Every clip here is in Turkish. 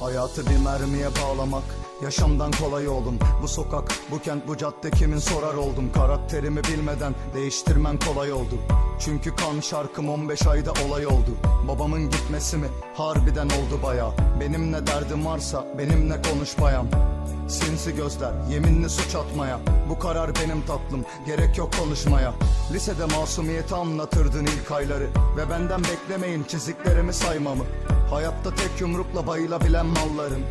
Hayatı bir mermiye bağlamak Yaşamdan kolay oldum. Bu sokak, bu kent, bu cadde kimin sorar oldum. Karakterimi bilmeden değiştirmen kolay oldu. Çünkü kan şarkım 15 ayda olay oldu. Babamın gitmesi mi? Harbiden oldu baya. Benim ne derdim varsa benimle konuş bayan Sinsi gözler, yeminli suç atmaya. Bu karar benim tatlım, gerek yok konuşmaya. Lisede masumiyeti anlatırdın ilk ayları. Ve benden beklemeyin çiziklerimi saymamı. Hayatta tek yumrukla bayılabilen mallarım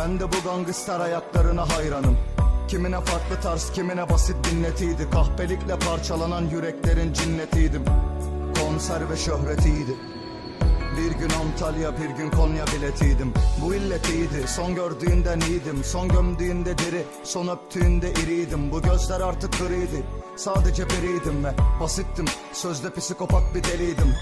Ben de bu gangster ayaklarına hayranım. Kimine farklı tarz, kimine basit dinletiydi Kahpelikle parçalanan yüreklerin cinnetiydim. Konser ve şöhretiydi. Bir gün Antalya bir gün Konya biletiydim. Bu illet iyiydi son gördüğünden iyiydim. Son gömdüğünde diri son öptüğünde iriydim. Bu gözler artık griydi. Sadece biriydim ve basittim. Sözde psikopat bir deliydim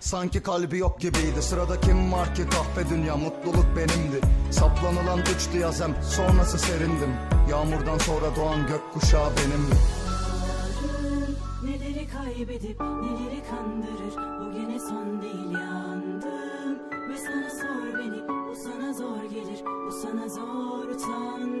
Sanki kalbi yok gibiydi. Sırada kim var ki kahve dünya? Mutluluk benimdi. Saplanılan uçtu yazem sonrası serindim. Yağmurdan sonra doğan gökkuşağı benimdi. Neleri kaybedip neleri kandırır? Bu gene son değil yandım. Ve sana sor beni bu sana zor gelir. Bu sana zor utandım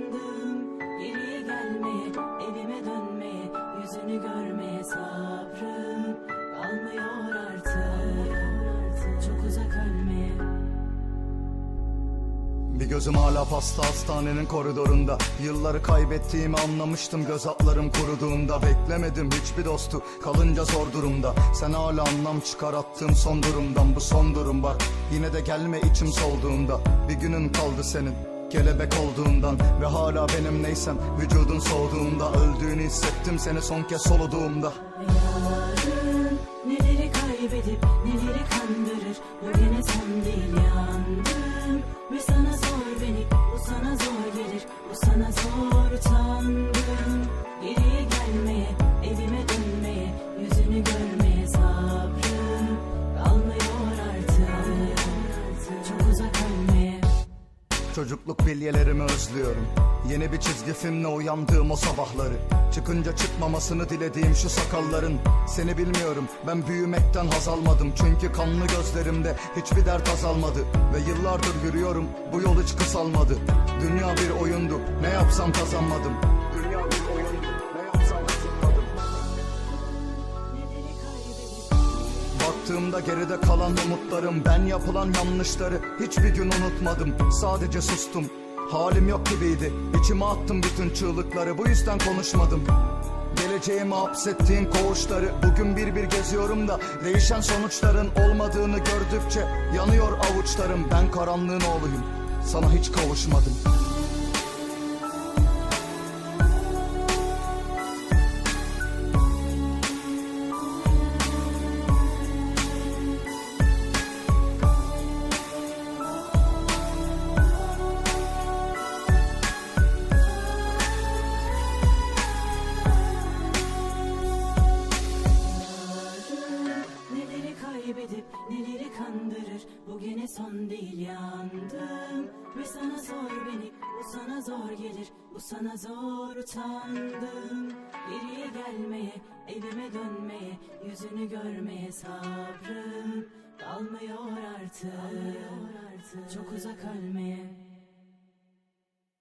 gözüm hala pasta hastanenin koridorunda. Yılları kaybettiğimi anlamıştım göz altlarım kuruduğunda. Beklemedim hiçbir dostu kalınca zor durumda. Sen hala anlam çıkar attığım son durumdan Bu son durum bak yine de gelme içim solduğunda. Bir günün kaldı senin Kelebek olduğundan. Ve hala benim neysem Vücudun soğuduğunda. Öldüğünü hissettim seni son kez soluduğumda. Yarın neleri kaybedip neleri kandırır? Bu gene son değil Çocukluk bilyelerimi özlüyorum. Yeni bir çizgi filmle uyandığım o sabahları. Çıkınca çıkmamasını dilediğim şu sakalların. Seni bilmiyorum ben büyümekten haz almadım. Çünkü kanlı gözlerimde hiçbir dert azalmadı Ve yıllardır yürüyorum bu yol hiç kısalmadı. Dünya bir oyundu ne yapsam kazanmadım Baktığımda geride kalan umutlarım. Ben yapılan yanlışları hiçbir gün unutmadım. Sadece sustum. Halim yok gibiydi. İçime attım bütün çığlıkları. Bu yüzden konuşmadım. Geleceğimi hapsettiğin koğuşları. Bugün bir bir geziyorum da Değişen sonuçların olmadığını gördükçe Yanıyor avuçlarım. Ben karanlığın oğluyum. Sana hiç kavuşmadım neleri kandırır? Bu gene son değil yandım. Ve sana sor beni bu sana zor gelir. Bu sana zor utandım. Geriye gelmeye evime dönmeye Yüzünü görmeye sabrım. Kalmıyor artık. Çok uzak ölmeye